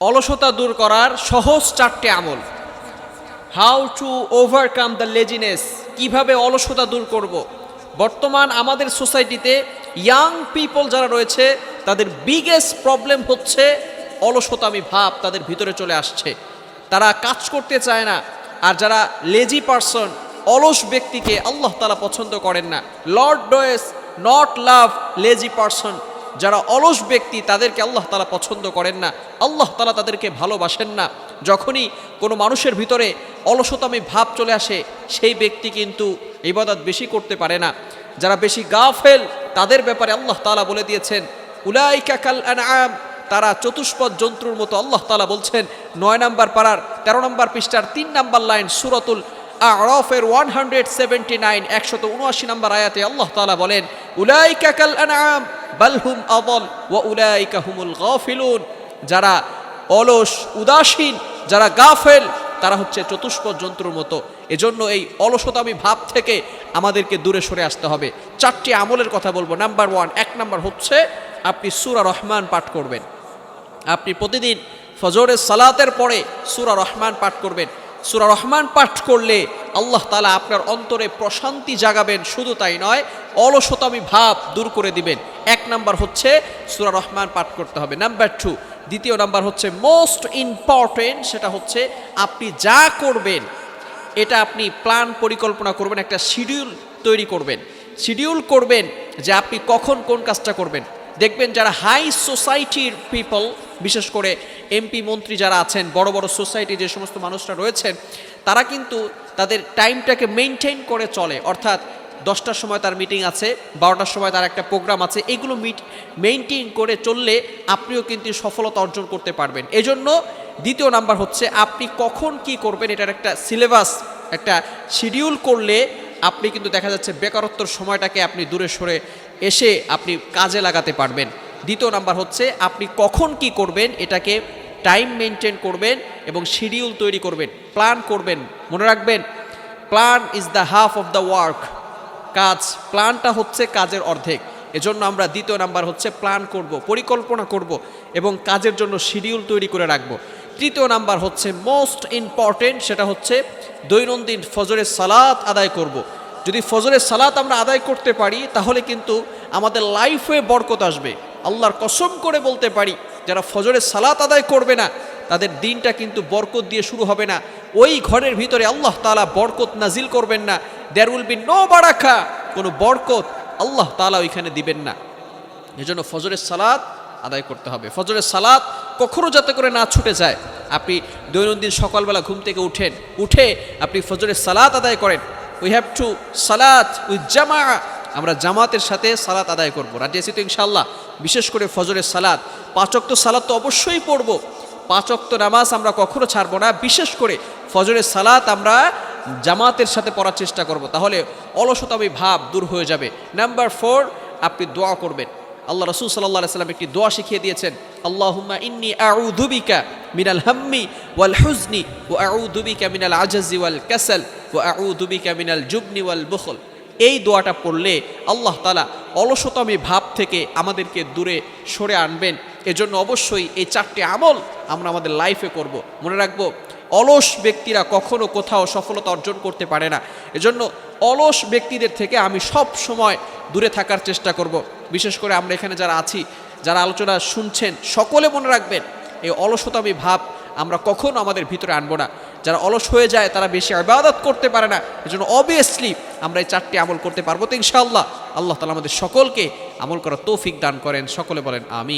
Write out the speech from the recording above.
অলসতা দূর করার সহজ চারটে আমল। How to overcome the laziness কীভাবে অলসতা দূর করব। বর্তমান আমাদের সোসাইটিতে ইয়াং পিপল যারা রয়েছে, তাদের বিগেস্ট প্রবলেম হচ্ছে অলসতামি ভাব তাদের ভিতরে চলে আসছে। তারা কাজ করতে চায় না, আর যারা লেজি পারসন অলস ব্যক্তিকে আল্লাহ তালা পছন্দ করেন না। Lord does not love lazy person যারা অলস ব্যক্তি, তাদেরকে আল্লাহ তালা পছন্দ করেন না। আল্লাহ তালা তাদেরকে ভালোবাসেন না। যখনই কোনো মানুষের ভিতরে অলসতামি ভাব চলে আসে, সেই ব্যক্তি কিন্তু ইবাদত বেশি করতে পারে না। যারা বেশি গাফেল, তাদের ব্যাপারে আল্লাহ তালা বলে দিয়েছেন, উলাইকা কাল আনআম। তারা চতুষ্পদ জন্তুর মতো আল্লাহ তালা বলছেন, নয় নম্বর পাড়ার, তেরো নম্বর পৃষ্ঠার তিন নাম্বার লাইন সুরতুল আরফের ওয়ান হান্ড্রেড সেভেন্টি নাইন একশত উনআশি নম্বর আয়াতে আল্লাহ তালা বলেন, উলাইকা কাল আনাম বালহুম আদল ও উলাইকা হুমুল গাফিলুন। যারা অলস, উদাসীন, যারা গাফেল, তারা হচ্ছে চতুষ্পদ জন্তুর মতো। এজন্য এই অলসতামি ভাব থেকে আমাদেরকে দূরে সরে আসতে হবে। চারটি আমলের কথা বলব। নাম্বার ওয়ান, এক নাম্বার হচ্ছে আপনি সুরা রহমান পাঠ করবেন। আপনি প্রতিদিন ফজরের সালাতের পরে সুরা রহমান পাঠ করবেন। সুরা রহমান পাঠ করলে আল্লাহ তালা আপনার অন্তরে প্রশান্তি জাগাবেন, শুধু তাই নয়, অলসতামি ভাব দূর করে দিবেন। এক নাম্বার হচ্ছে সুরা রহমান পাঠ করতে হবে। নাম্বার টু দ্বিতীয় নাম্বার হচ্ছে মোস্ট ইম্পর্টেন্ট সেটা হচ্ছে আপনি যা করবেন, এটা আপনি প্ল্যান পরিকল্পনা করবেন, একটা শিডিউল তৈরি করবেন। শিডিউল করবেন যে আপনি কখন কোন কাজটা করবেন। দেখবেন যারা হাই সোসাইটির পিপল বিশেষ করে এমপি মন্ত্রী যারা আছেন, বড় বড় সোসাইটি যে সমস্ত মানুষরা রয়েছেন, তারা কিন্তু তাদের টাইমটাকে মেনটেন করে চলে। অর্থাৎ দশটার সময় তার মিটিং আছে, বারোটার সময় তার একটা প্রোগ্রাম আছে, এগুলো মিট মেনটেন করে চললে আপনিও কিন্তু সফলতা অর্জন করতে পারবেন। এজন্য দ্বিতীয় নাম্বার হচ্ছে, আপনি কখন কি করবেন, এটার একটা সিলেবাস একটা শিডিউল করলে আপনি কিন্তু দেখা যাচ্ছে বেকারত্বর সময়টাকে আপনি দূরে সরে এসে আপনি কাজে লাগাতে পারবেন। দ্বিতীয় নাম্বার হচ্ছে, আপনি কখন কি করবেন এটাকে টাইম মেনটেন করবেন এবং শিডিউল তৈরি করবেন। প্ল্যান করবেন। মনে রাখবেন plan is the half of the work কাজ প্ল্যানটা হচ্ছে কাজের অর্ধেক। এজন্য আমরা দ্বিতীয় নাম্বার হচ্ছে প্ল্যান করব, পরিকল্পনা করব এবং কাজের জন্য শিডিউল তৈরি করে রাখব। তৃতীয় নাম্বার হচ্ছে মোস্ট ইম্পর্টেন্ট সেটা হচ্ছে দৈনন্দিন ফজরের সালাত আদায় করব। যদি ফজরের সালাত আমরা আদায় করতে পারি, তাহলে কিন্তু আমাদের লাইফে বরকত আসবে। আল্লাহর কসম করে বলতে পারি, যারা ফজরের সালাত আদায় করবে না, তাদের দিনটা কিন্তু বরকত দিয়ে শুরু হবে না। ওই ঘরের ভিতরে আল্লাহ তালা বরকত নাজিল করবেন না। দেয়ার উইল বি নো বারাখা কোনো বরকত আল্লাহ তালা ওইখানে দিবেন না। এজন্য ফজরের সালাত আদায় করতে হবে। ফজরের সালাত কখনো যাতে করে না ছুটে যায়। আপনি দৈনন্দিন সকালবেলা ঘুম থেকে উঠেন, উঠে আপনি ফজরের সালাত আদায় করেন। উই হ্যাভ টু সালাত উইথ জামা আমরা জামাতের সাথে সালাত আদায় করব। রাজি আছি তো ইনশাল্লাহ বিশেষ করে ফজরের সালাত। পাঁচক্ত সালাত তো অবশ্যই পড়ব। পাঁচক্ত নামাজ আমরা কখনো ছাড়বো না। বিশেষ করে ফজরের সালাত আমরা জামাতের সাথে পড়ার চেষ্টা করব। তাহলে অলসতামি ভাব দূর হয়ে যাবে। নাম্বার ফোর আপনি দোয়া করবেন। আল্লাহ রসুল সাল্লাহ সাল্লাম একটি দোয়া শিখিয়ে দিয়েছেন, আল্লাহুম্মা ইন্নি আউযুবিকা মিনাল হাম্মি ওয়াল হুজনি ওয়া আউযুবিকা মিনাল আজাজি ওয়াল কাসাল ওয়া আউযুবিকা মিনাল জুবনি ওয়াল বুখল। এই দোয়াটা পড়লে আল্লাহ তালা অলসতামি ভাব থেকে আমাদেরকে দূরে সরে আনবেন। এজন্য অবশ্যই এই চারটি আমল আমরা আমাদের লাইফে করব। মনে রাখব অলস ব্যক্তিরা কখনো কোথাও সফলতা অর্জন করতে পারে না। এজন্য অলস ব্যক্তিদের থেকে আমি সব সময় দূরে থাকার চেষ্টা করব। বিশেষ করে আমরা এখানে যারা আছি, যারা আলোচনা শুনছেন, সকলে মনে রাখবেন, এই অলসতামি ভাব আমরা কখনো আমাদের ভিতরে আনব না। যারা অলস হয়ে যায়, তারা বেশি আবাদত করতে পারে না। এজন্য অবভিয়াসলি আমরা এই চারটি আমল করতে পারব। তো ইনশাআল্লাহ, আল্লাহ তালা আমাদের সকলকে আমল করার তৌফিক দান করেন। সকলে বলেন আমি